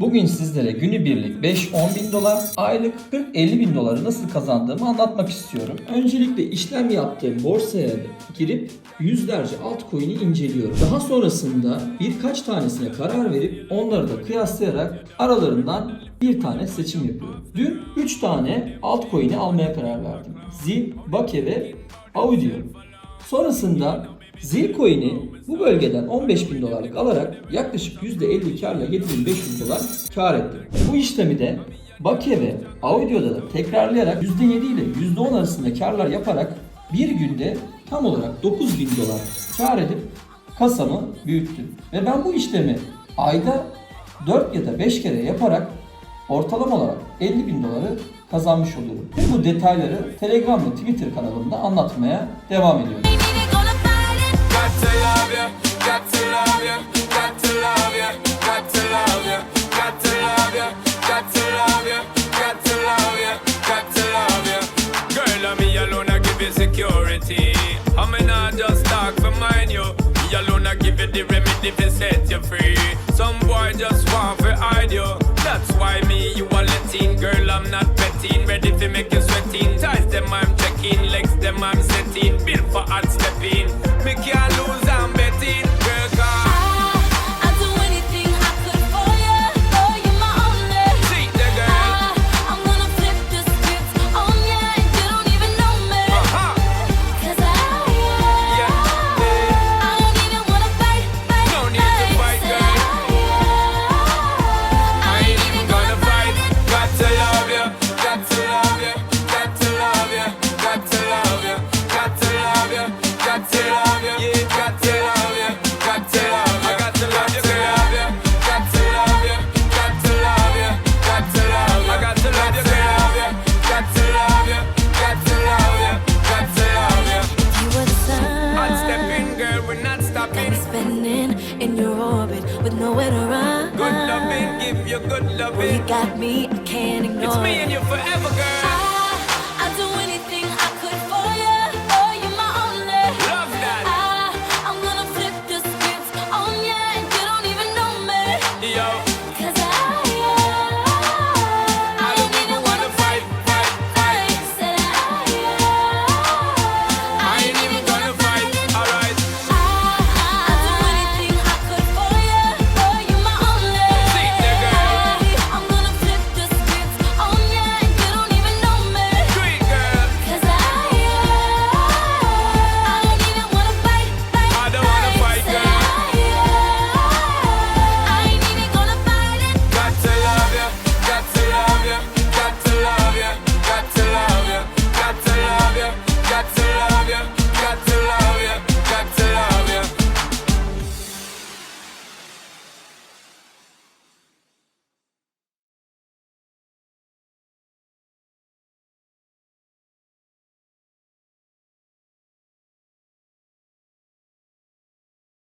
Bugün sizlere günübirlik 5-10 bin dolar, aylık 40-50 bin doları nasıl kazandığımı anlatmak istiyorum. Öncelikle işlem yaptığım borsaya girip yüzlerce altcoin'i inceliyorum. Daha sonrasında birkaç tanesine karar verip onları da kıyaslayarak aralarından bir tane seçim yapıyorum. Dün 3 tane altcoin'i almaya karar verdim. ZIL, Bake ve Audio. Sonrasında Zilcoin'i bu bölgeden 15 bin dolarlık alarak yaklaşık %50 karla 7500 dolar kar ettim. Bu işlemi de Bake ve Audio'da da tekrarlayarak %7 ile %10 arasında karlar yaparak bir günde tam olarak 9 bin dolar kar edip kasamı büyüttüm. Ve ben bu işlemi ayda 4 ya da 5 kere yaparak ortalama olarak 50 bin doları kazanmış oluyorum. Tüm bu detayları Telegram ve Twitter kanalımda anlatmaya devam ediyorum. Security. I mean, I just talk for mine, you. Me alone, I give you the remedy to set you free. Some boy just want to hide you. That's why me, you are letting. Girl, I'm not betting. Ready to make you sweating. Ties them, I'm checking. Legs them, I'm setting. Built for hard stepping. Me can't lose, nowhere to run. Good loving, give you good You loving. got me, I can't ignore It's me and you forever, girl.